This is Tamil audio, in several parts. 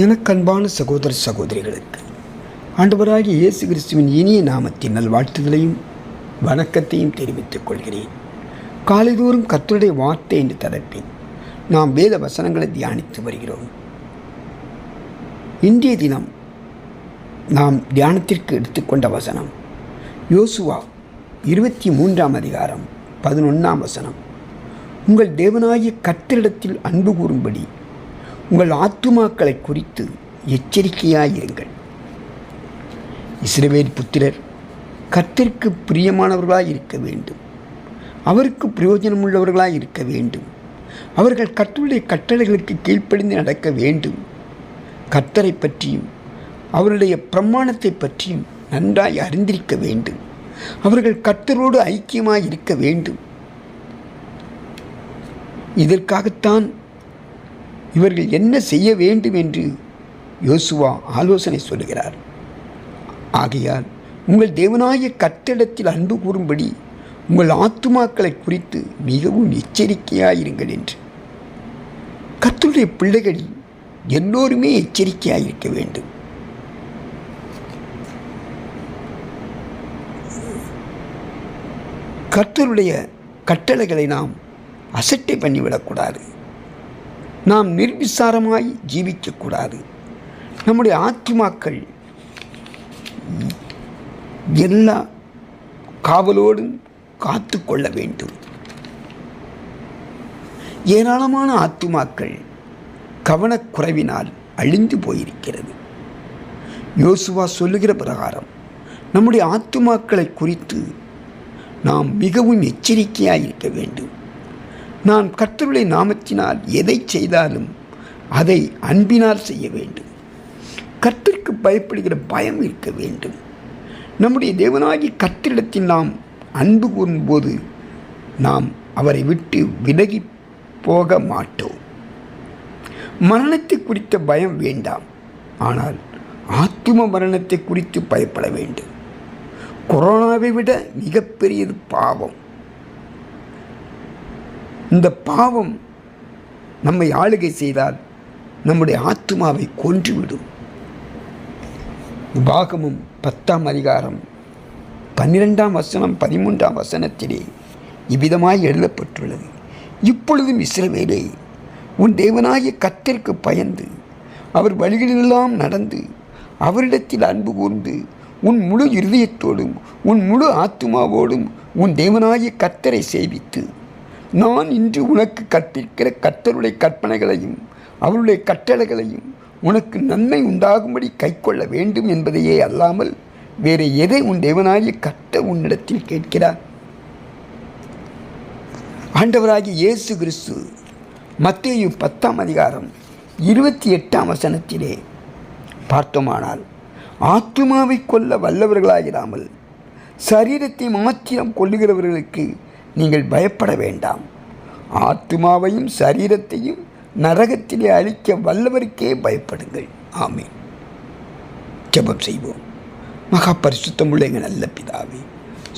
எனக்கு அன்பான சகோதர சகோதரிகளுக்கு ஆண்டவராகிய இயேசு கிறிஸ்துவின் இனிய நாமத்தின் நல்வாழ்த்துதலையும் வணக்கத்தையும் தெரிவித்துக் கொள்கிறேன். காலைதோறும் கத்தருடைய வார்த்தை என்று தலைப்பில் நாம் வேத வசனங்களை தியானித்து வருகிறோம். இன்றைய தினம் நாம் தியானத்திற்கு எடுத்துக்கொண்ட வசனம் யோசுவா இருபத்தி மூன்றாம் அதிகாரம் பதினொன்றாம் வசனம். உங்கள் தேவனாகிய கத்திரிடத்தில் அன்பு கூறும்படி உங்கள் ஆத்துமாக்களை குறித்து எச்சரிக்கையாயிருங்கள். இஸ்ரவேல் புத்திரர் கத்திற்கு பிரியமானவர்களாக இருக்க வேண்டும். அவருக்கு பிரயோஜனமுள்ளவர்களாக இருக்க வேண்டும். அவர்கள் கர்த்தருடைய கட்டளைகளுக்கு கீழ்ப்படிந்து நடக்க வேண்டும். கர்த்தரை பற்றியும் அவருடைய பிரமாணத்தை பற்றியும் நன்றாய் அறிந்திருக்க வேண்டும். அவர்கள் கர்த்தரோடு ஐக்கியமாக இருக்க வேண்டும். இதற்காகத்தான் இவர்கள் என்ன செய்ய வேண்டும் என்று யோசுவா ஆலோசனை சொல்லுகிறார். ஆகையால் உங்கள் தேவனாய கட்டிடத்தில் அன்பு கூறும்படி உங்கள் ஆத்துமாக்களை குறித்து மிகவும் எச்சரிக்கையாயிருங்கள் என்று. கர்த்தருடைய பிள்ளைகள் எல்லோருமே எச்சரிக்கையாயிருக்க வேண்டும். கர்த்தருடைய கட்டளைகளை நாம் அசட்டை பண்ணிவிடக்கூடாது. நாம் நிர்விசாரமாய் ஜீவிக்கக்கூடாது. நம்முடைய ஆத்மாக்கள் எல்லா காவலோடும் காத்து கொள்ள வேண்டும். ஏராளமான ஆத்துமாக்கள் கவனக்குறைவினால் அழிந்து போயிருக்கிறது. யோசுவா சொல்லுகிற பிரகாரம் நம்முடைய ஆத்துமாக்களை குறித்து நாம் மிகவும் எச்சரிக்கையாக இருக்க வேண்டும். நான் கர்த்தருடைய நாமத்தினால் எதை செய்தாலும் அதை அன்பினால் செய்ய வேண்டும். கர்த்தருக்கு பயப்படுகிற பயம் இருக்க வேண்டும். நம்முடைய தேவனாகி கர்த்தரிடத்தில் நாம் அன்பு கூறும்போது நாம் அவரை விட்டு விலகி போக மாட்டோம். மரணத்தை குறித்த பயம் வேண்டாம். ஆனால் ஆத்தும மரணத்தை குறித்து பயப்பட வேண்டும். கொரோனாவை விட மிகப்பெரியது பாவம். இந்த பாவம் நம்மை ஆளுகை செய்தால் நம்முடைய ஆத்மாவை கொன்றுவிடும். பாகமும் பத்தாம் அதிகாரம் பன்னிரெண்டாம் வசனம் பதிமூன்றாம் வசனத்திலே இவ்விதமாய் எழுதப்பட்டுள்ளது. இப்பொழுதும் இஸ்ரவேலே உன் தேவனாகிய கத்திற்கு பயந்து அவர் வழிகளெல்லாம் நடந்து அவரிடத்தில் அன்பு கூர்ந்து உன் முழு இருதயத்தோடும் உன் முழு ஆத்துமாவோடும் உன் தேவனாகிய கத்தரை சேவித்து நான் இன்று உனக்கு கற்பிக்கிற கர்த்தருடைய கற்பனைகளையும் அவருடைய கட்டளைகளையும் உனக்கு நன்மை உண்டாகும்படி கைக்கொள்ள வேண்டும் என்பதையே அல்லாமல் வேறு எதை உன் தேவனாகிய கட்ட உன்னிடத்தில் கேட்கிறார்? ஆண்டவராகிய இயேசு கிறிஸ்து மத்தேயு பத்தாம் அதிகாரம் இருபத்தி எட்டாம் வசனத்திலே பார்த்தோமானால் ஆத்துமாவை கொல்ல வல்லவர்களாயிராமல் சரீரத்தை மாத்திரம் கொள்ளுகிறவர்களுக்கு நீங்கள் பயப்பட வேண்டாம். ஆத்மாவையும் சரீரத்தையும் நரகத்திலே அழிக்க வல்லவருக்கே பயப்படுங்கள். ஆமீன். ஜெபம் செய்வோம். மகா பரிசுத்தமுள்ள எங்கள் நல்ல பிதாவே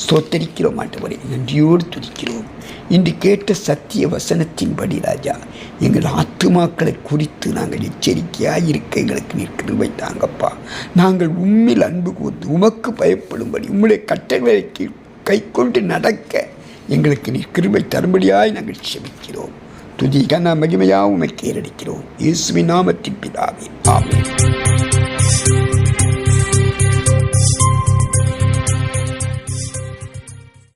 ஸ்தோத்தரிக்கிறோம் ஆண்டவரை நன்றியோடு துதிக்கிறோம். இன்று கேட்ட சத்திய வசனத்தின்படி ராஜா எங்கள் ஆத்துமாக்களை குறித்து நாங்கள் எச்சரிக்கையாக இருக்க எங்களுக்கு நிற்கிறவை தாங்கப்பா. நாங்கள் உண்மையில் அன்பு கூர்ந்து உமக்கு பயப்படும்படி உம்முடைய கட்டளைகளை கை கொண்டு நடக்க எங்களுக்கு நீ கிருபை தரும்படியாய் நாங்கள் செபிக்கிறோம். துதி கன மகிமையாக உமை கேரடிக்கிறோம் இயேசுவின் நாமத்தின் பிதாவே. ஆமே